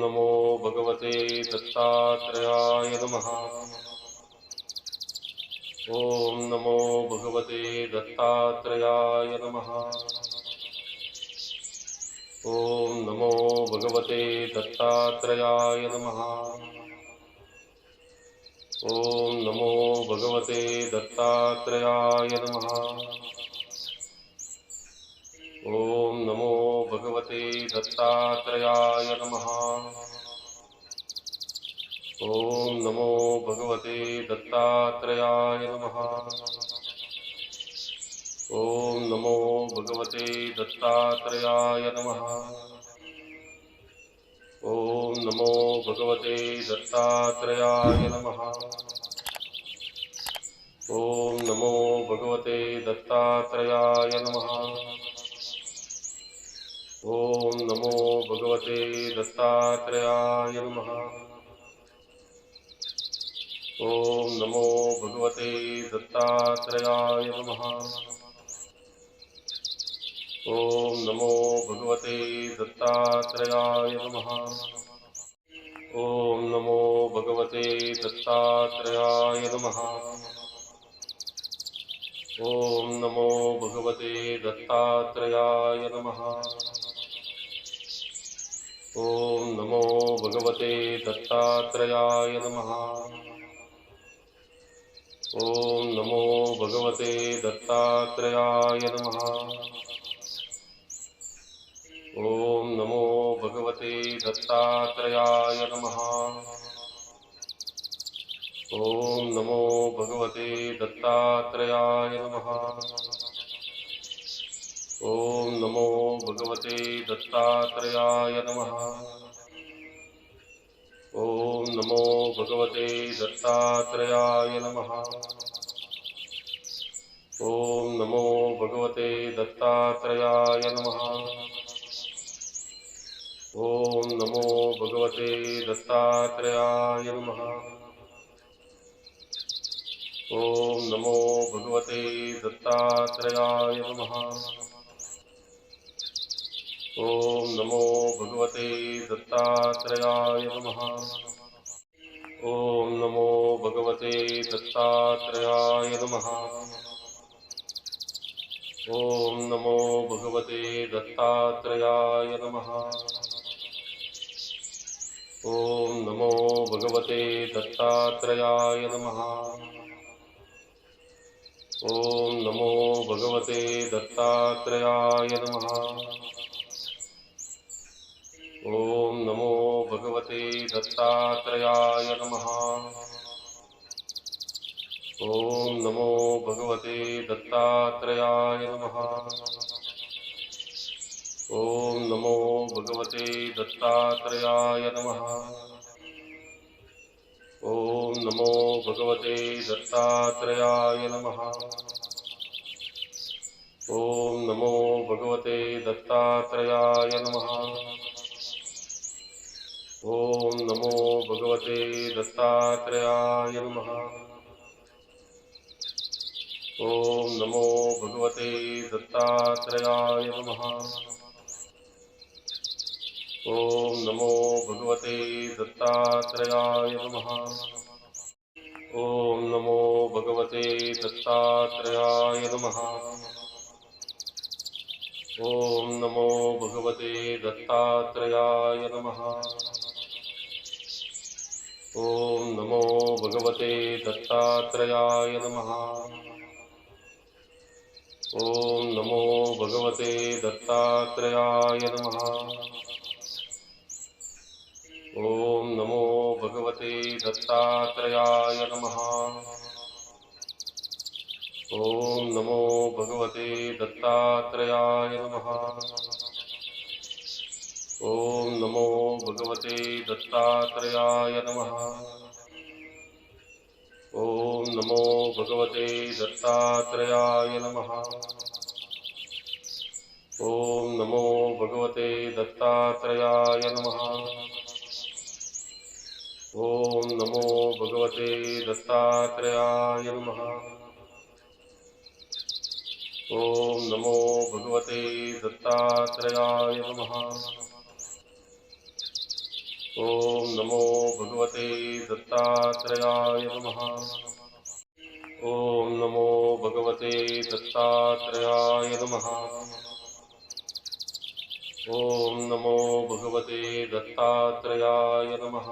नमो भगवते दत्तात्रयाय नमः। ॐ नमो भगवते दत्तात्रयाय नमः। ॐ नमो भगवते दत्तात्रयाय नमः। ॐ नमो भगवते दत्तात्रयाय नमः ॐ नमो भगवते दत्तात्रयाय नमः। ॐ नमो भगवते दत्तात्रयाय नमः। ॐ नमो भगवते दत्तात्रयाय नमः। ॐ नमो भगवते दत्तात्रयाय नमः। ॐ नमो भगवते दत्तात्रयाय नमः। ॐ नमो भगवते दत्तात्रयाय नमः। ॐ नमो भगवते दत्तात्रयाय नमः। ॐ नमो भगवते दत्तात्रयाय नमः। ॐ नमो भगवते दत्तात्रयाय नमः। ॐ नमो भगवते दत्तात्रयाय नमः। ॐ नमो भगवते दत्तात्रयाय नमः। ॐ नमो भगवते दत्तात्रयाय नमः। ॐ नमो भगवते दत्तात्रयाय नमः। ॐ नमो भगवते दत्तात्रयाय नमः। ॐ नमो भगवते दत्तात्रयाय नमः। ॐ नमो भगवते दत्तात्रयाय नमः। ॐ नमो भगवते दत्तात्रयाय नमः। ॐ नमो भगवते दत्तात्रयाय नमः। ॐ नमो भगवते दत्तात्रयाय नमः। ॐ नमो भगवते दत्तात्रयाय नमः। ॐ नमो भगवते दत्तात्रयाय नमः। ॐ नमो भगवते दत्तात्रयाय नमः। ॐ नमो भगवते दत्तात्रयाय नमः। ॐ नमो भगवते दत्तात्रयाय नमः। ॐ नमो भगवते दत्तात्रयाय नमः। ॐ नमो भगवते दत्तात्रयाय नमः। ॐ नमो भगवते दत्तात्रयाय नमः। ॐ नमो भगवते दत्तात्रयाय नमः। ॐ नमो भगवते दत्तात्रयाय नमः। ॐ नमो भगवते दत्तात्रयाय नमः। ॐ नमो भगवते दत्तात्रयाय नमः। ॐ नमो भगवते दत्तात्रयाय नमः। ॐ नमो भगवते दत्तात्रयाय नमः। ॐ नमो भगवते दत्तात्रयाय नमः। ॐ नमो भगवते दत्तात्रयाय नमः। ॐ नमो भगवते दत्तात्रयाय नमः। ॐ नमो भगवते दत्तात्रयाय नमः। ॐ नमो भगवते दत्तात्रयाय नमः। ॐ नमो भगवते दत्तात्रयाय नमः। ॐ नमो भगवते दत्तात्रयाय नमः। ॐ नमो भगवते दत्तात्रयाय नमः। ॐ नमो भगवते दत्तात्रयाय नमः। ॐ नमो भगवते दत्तात्रयाय नमः। ॐ नमो भगवते दत्तात्रेयाय नमः। ॐ नमो भगवते दत्तात्रेयाय नमः। ॐ नमो भगवते दत्तात्रेयाय नमः।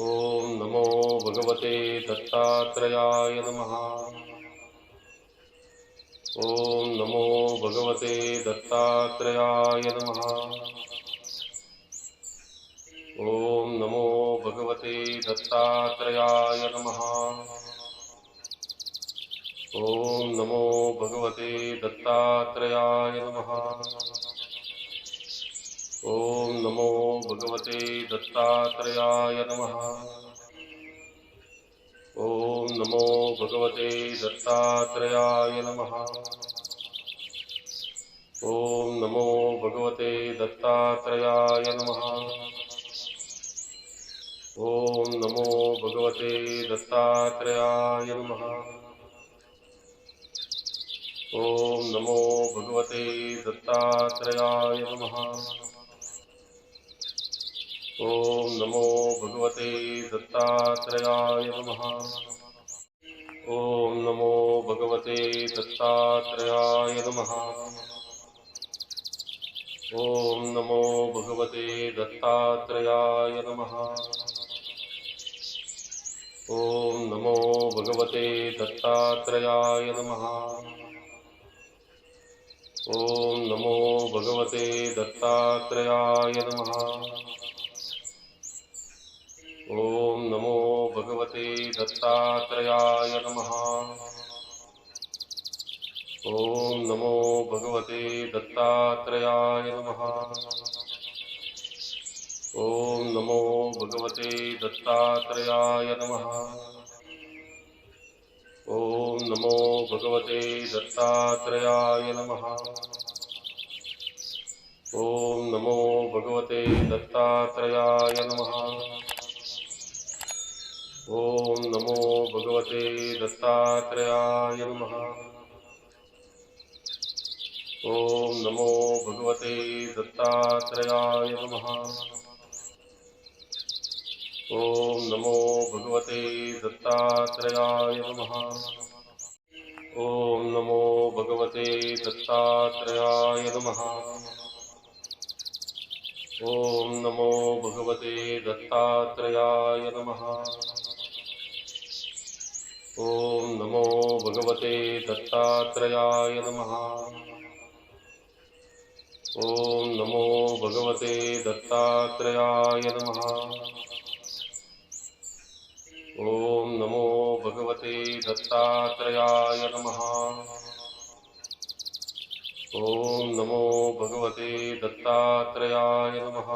ॐ नमो भगवते दत्तात्रेयाय नमः। ॐ नमो भगवते दत्तात्रेयाय नमः। ॐ नमो भगवते दत्तात्रेयाय नमः। ॐ नमो भगवते दत्तात्रेयाय नमः। ॐ नमो भगवते दत्तात्रेयाय नमः। ॐ नमो भगवते दत्तात्रेयाय नमः। ॐ नमो भगवते दत्तात्रेयाय नमः। ॐ नमो भगवते दत्तात्रेयाय नमः। ॐ नमो भगवते दत्तात्रेयाय नमः। ॐ नमो भगवते दत्तात्रेयाय नमः। ॐ नमो भगवते दत्तात्रेयाय नमः। ॐ नमो भगवते दत्तात्रेयाय नमः। ॐ नमो भगवते दत्तात्रेयाय नमः। ॐ नमो भगवते दत्तात्रेयाय नमः। ॐ नमो भगवते दत्तात्रेयाय नमः। ॐ नमो भगवते दत्तात्रेयाय नमः। ॐ नमो भगवते दत्तात्रेयाय नमः। ॐ नमो भगवते दत्तात्रेयाय नमः। ॐ नमो भगवते दत्तात्रेयाय नमः। ॐ नमो भगवते दत्तात्रेयाय नमः। ॐ नमो भगवते दत्तात्रेयाय नमः। ॐ नमो भगवते दत्तात्रेयाय नमः। ॐ नमो भगवते दत्तात्रेयाय नमः। ॐ नमो भगवते दत्तात्रेयाय नमः। ॐ नमो भगवते दत्तात्रेयाय नमः। ॐ नमो भगवते दत्तात्रेयाय नमः। ॐ नमो भगवते दत्तात्रेयाय नमः। ॐ नमो भगवते दत्तात्रेयाय नमः।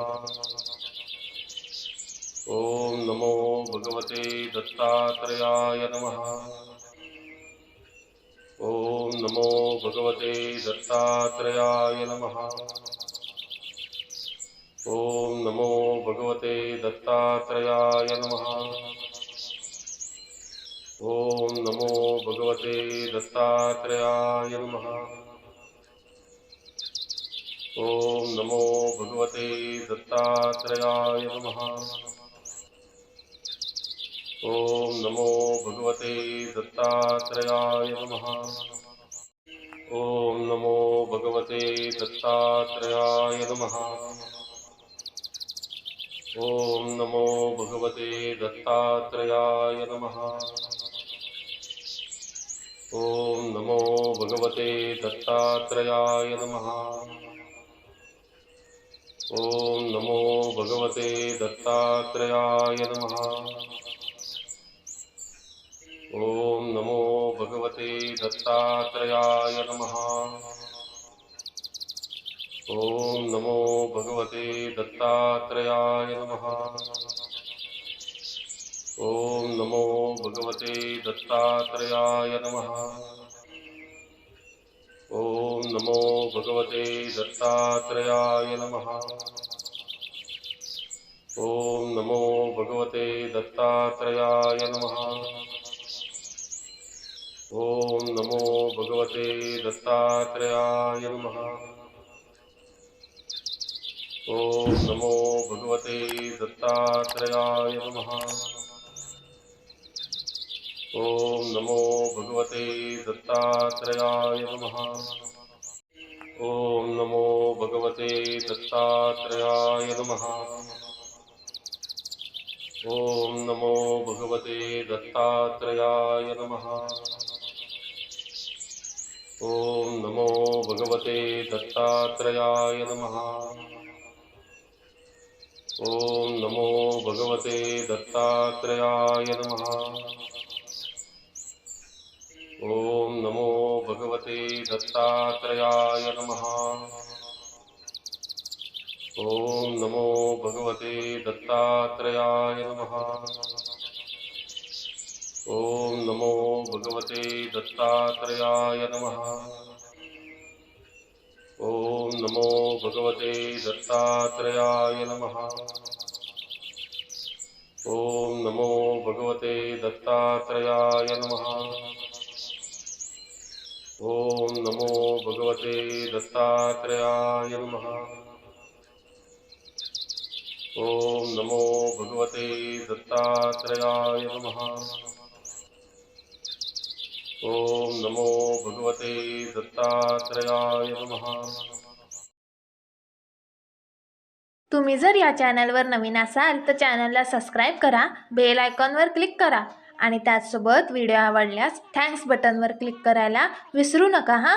ॐ नमो भगवते दत्तात्रेयाय नमः। ॐ नमो भगवते दत्तात्रेयाय नमः। ॐ नमो भगवते दत्तात्रेयाय नमः। ॐ नमो भगवते दत्तात्रेयाय नमः। ॐ नमो भगवते दत्तात्रेयाय नमः। ॐ नमो भगवते दत्तात्रेयाय नमः। ॐ नमो भगवते दत्तात्रेयाय नमः। ॐ नमो भगवते दत्तात्रेयाय नमः। ॐ नमो भगवते दत्तात्रेयाय नमः। ॐ नमो भगवते दत्तात्रेयाय नमः। ॐ नमो भगवते दत्तात्रेयाय नमः। ॐ नमो भगवते दत्तात्रेयाय नमः। ॐ नमो भगवते दत्तात्रेयाय नमः। ॐ नमो भगवते दत्तात्रेयाय नमः। ॐ नमो भगवते दत्तात्रेयाय नमः। ॐ नमो भगवते दत्तात्रेयाय नमः। ॐ नमो भगवते दत्तात्रेयाय नमः। ॐ नमो भगवते दत्तात्रेयाय नमः। ॐ नमो भगवते दत्तात्रेयाय नमः। ॐ नमो भगवते दत्तात्रेयाय नमः। ॐ नमो भगवते दत्तात्रेयाय नमः। ॐ नमो भगवते दत्तात्रेयाय नमः। ॐ नमो भगवते दत्तात्रेयाय नमः। ॐ नमो भगवते दत्तात्रेयाय नमः। ॐ नमो भगवते दत्तात्रेयाय नमः। ॐ नमो भगवते दत्तात्रेयाय नमः। ॐ नमो भगवते दत्तात्रेयाय नमः। ॐ नमो भगवते दत्तात्रेयाय नमः। ॐ नमो भगवते दत्तात्रेयाय नमः। ॐ नमो भगवते दत्तात्रेयाय नमः। तुम्ही जर या चॅनलवर नवीन असाल तर चॅनलला सबस्क्राईब करा बेल आयकॉनवर क्लिक करा आणि त्याचसोबत व्हिडिओ आवडल्यास थँक्स बटनवर क्लिक करायला विसरू नका हां?